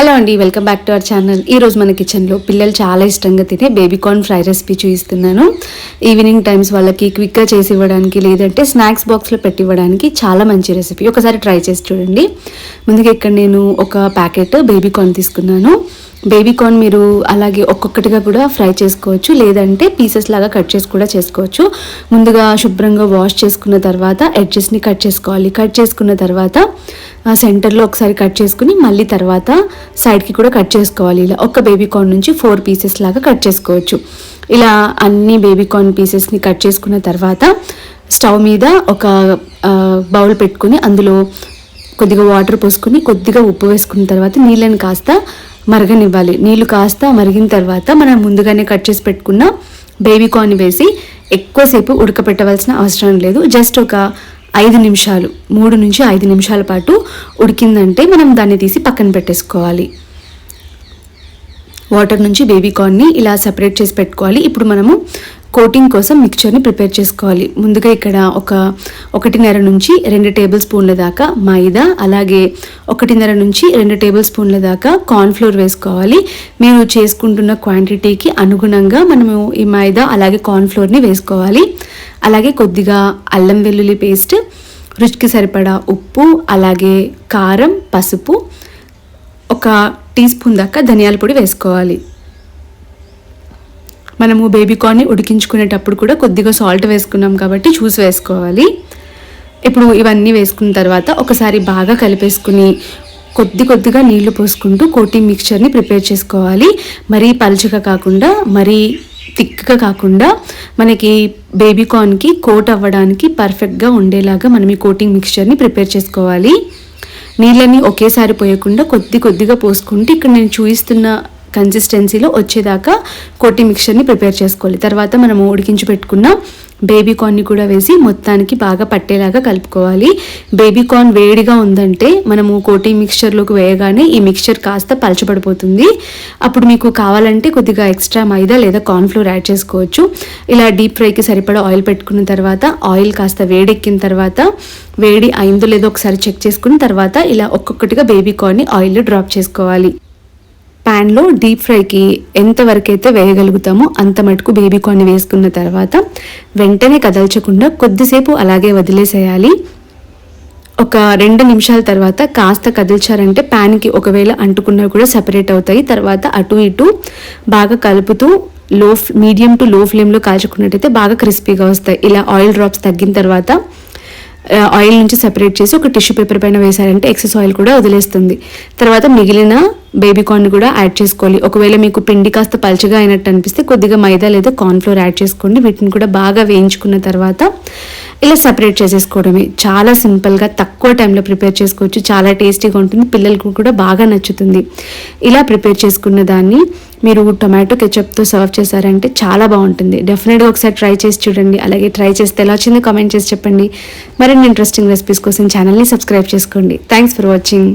Hello అండి welcome back to our channel. ఈ రోజు మన కిచెన్లో పిల్లలు చాలా ఇష్టంగా తినే బేబీ కార్న్ ఫ్రై రెసిపీ చూపిస్తున్నాను ఈవినింగ్ టైమ్స్ వాళ్ళకి క్విక్గా చేసి ఇవ్వడానికి లేదంటే స్నాక్స్ బాక్స్లో పెట్టి ఇవ్వడానికి చాలా మంచి రెసిపీ ఒకసారి ట్రై చేసి చూడండి. ముందుగా ఇక్కడ నేను ఒక ప్యాకెట్ బేబీ కార్న్ తీసుకున్నాను. బేబీ కార్న్ మీరు అలాగే ఒక్కొక్కటిగా కూడా ఫ్రై చేసుకోవచ్చు లేదంటే పీసెస్ లాగా కట్ చేసి కూడా చేసుకోవచ్చు. ముందుగా శుభ్రంగా వాష్ చేసుకున్న తర్వాత ఎడ్జెస్ని కట్ చేసుకోవాలి. కట్ చేసుకున్న తర్వాత సెంటర్లో ఒకసారి కట్ చేసుకుని మళ్ళీ తర్వాత సైడ్కి కూడా కట్ చేసుకోవాలి. ఇలా ఒక బేబీ కార్న్ నుంచి ఫోర్ పీసెస్ లాగా కట్ చేసుకోవచ్చు. ఇలా అన్ని బేబీ కార్న్ పీసెస్ని కట్ చేసుకున్న తర్వాత స్టవ్ మీద ఒక బౌల్ పెట్టుకుని అందులో కొద్దిగా వాటర్ పోసుకొని కొద్దిగా ఉప్పు వేసుకున్న తర్వాత నీళ్ళని కాస్త మరగనివ్వాలి. నీళ్ళు కాస్త మరిగిన తర్వాత మనం ముందుగానే కట్ చేసి పెట్టుకున్న బేబీ కార్న్ వేసి ఎక్కువసేపు ఉడకపెట్టవలసిన అవసరం లేదు. జస్ట్ ఒక ఐదు నిమిషాలు మూడు నుంచి ఐదు నిమిషాల పాటు ఉడికిందంటే మనం దాన్ని తీసి పక్కన పెట్టేసుకోవాలి. వాటర్ నుంచి బేబీ కార్న్ని ఇలా సపరేట్ చేసి పెట్టుకోవాలి. ఇప్పుడు మనము కోటింగ్ కోసం మిక్చర్ని ప్రిపేర్ చేసుకోవాలి. ముందుగా ఇక్కడ ఒక ఒకటిన్నర నుంచి రెండు టేబుల్ స్పూన్ల దాకా మైదా అలాగే ఒకటిన్నర నుంచి రెండు టేబుల్ స్పూన్ల దాకా కార్న్ఫ్లోర్ వేసుకోవాలి. మీరు చేసుకుంటున్న క్వాంటిటీకి అనుగుణంగా మనము ఈ మైదా అలాగే కార్న్ఫ్లోర్ని వేసుకోవాలి. అలాగే కొద్దిగా అల్లం వెల్లుల్లి పేస్ట్ రుచికి సరిపడా ఉప్పు అలాగే కారం పసుపు ఒక టీ స్పూన్ దాకా ధనియాల పొడి వేసుకోవాలి. మనము బేబీ కార్న్ని ఉడికించుకునేటప్పుడు కూడా కొద్దిగా సాల్ట్ వేసుకున్నాం కాబట్టి చూసి వేసుకోవాలి. ఇప్పుడు ఇవన్నీ వేసుకున్న తర్వాత ఒకసారి బాగా కలిపేసుకుని కొద్ది కొద్దిగా నీళ్ళు పోసుకుంటూ కోటింగ్ మిక్చర్ని ప్రిపేర్ చేసుకోవాలి. మరీ పలుచగా కాకుండా మరీ థిక్గా కాకుండా మనకి బేబీ కార్న్కి కోట్ అవ్వడానికి పర్ఫెక్ట్గా ఉండేలాగా మనం ఈ కోటింగ్ మిక్చర్ని ప్రిపేర్ చేసుకోవాలి. నీళ్ళని ఒకేసారి పోయకుండా కొద్ది కొద్దిగా పోసుకుంటే ఇక్కడ నేను చూపిస్తున్న కన్సిస్టెన్సీలో వచ్చేదాకా కొట్టి మిక్చర్ని ప్రిపేర్ చేసుకోవాలి. తర్వాత మనము ఉడికించి పెట్టుకున్న బేబీ కార్న్ని కూడా వేసి మొత్తానికి బాగా పట్టేలాగా కలుపుకోవాలి. బేబీ కార్న్ వేడిగా ఉందంటే మనము కోటి మిక్చర్లోకి వేయగానే ఈ మిక్చర్ కాస్త పలచబడిపోతుంది. అప్పుడు మీకు కావాలంటే కొద్దిగా ఎక్స్ట్రా మైదా లేదా కార్న్ఫ్లోర్ యాడ్ చేసుకోవచ్చు. ఇలా డీప్ ఫ్రైకి సరిపడా ఆయిల్ పెట్టుకున్న తర్వాత ఆయిల్ కాస్త వేడెక్కిన తర్వాత వేడి అయిందో లేదో ఒకసారి చెక్ చేసుకున్న తర్వాత ఇలా ఒక్కొక్కటిగా బేబీ కార్న్ని ఆయిల్లో డ్రాప్ చేసుకోవాలి. ప్యాన్లో డీప్ ఫ్రైకి ఎంతవరకైతే వేయగలుగుతామో అంత మటుకు బేబీ కార్న్ వేసుకున్న తర్వాత వెంటనే కదల్చకుండా కొద్దిసేపు అలాగే వదిలేసేయాలి. ఒక రెండు నిమిషాల తర్వాత కాస్త కదిల్చారంటే ప్యాన్కి ఒకవేళ అంటుకున్నా కూడా సపరేట్ అవుతాయి. తర్వాత అటు ఇటు బాగా కలుపుతూ లో మీడియం టు లో ఫ్లేమ్లో కాల్చుకున్నట్టయితే బాగా క్రిస్పీగా వస్తాయి. ఇలా ఆయిల్ డ్రాప్స్ తగ్గిన తర్వాత ఆయిల్ నుంచి సెపరేట్ చేసి ఒక టిష్యూ పేపర్ పైన వేశారంటే ఎక్సెస్ ఆయిల్ కూడా వదిలేస్తుంది. తర్వాత మిగిలిన బేబీ కార్న్ కూడా యాడ్ చేసుకోవాలి. ఒకవేళ మీకు పిండి కాస్త పలచగా అయినట్టు అనిపిస్తే కొద్దిగా మైదా లేదా కార్న్ఫ్లోర్ యాడ్ చేసుకోండి. వీటిని కూడా బాగా వేయించుకున్న తర్వాత ఇలా సపరేట్ చేసేసుకోవడమే. చాలా సింపుల్గా తక్కువ టైంలో ప్రిపేర్ చేసుకోవచ్చు. చాలా టేస్టీగా ఉంటుంది. పిల్లలకు కూడా బాగా నచ్చుతుంది. ఇలా ప్రిపేర్ చేసుకున్న దాన్ని మీరు టొమాటో కెచప్తో సర్వ్ చేశారంటే చాలా బాగుంటుంది. డెఫినెట్గా ఒకసారి ట్రై చేసి చూడండి. అలాగే ట్రై చేస్తే ఎలా వచ్చిందో కామెంట్ చేసి చెప్పండి. మరిన్ని ఇంట్రెస్టింగ్ రెసిపీస్ కోసం ఛానల్ని సబ్స్క్రైబ్ చేసుకోండి. Thanks for watching.